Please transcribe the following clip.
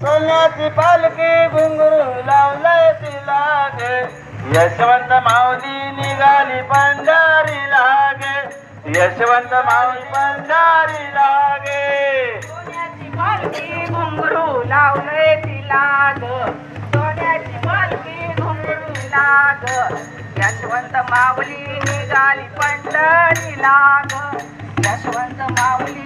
सोन्याची पालखी घुंगरू लावलाय तिला गे. यशवंत माऊली निघाली पंढारी लागे. यशवंत माऊली पंढारी लागे. सोन्याची पालखी घुंगरू लावलंय तिला ग. सोन्याची पालखी घुंगरू लाग. यशवंत माऊली निघाली पंढरी लाग. यशवंत माऊली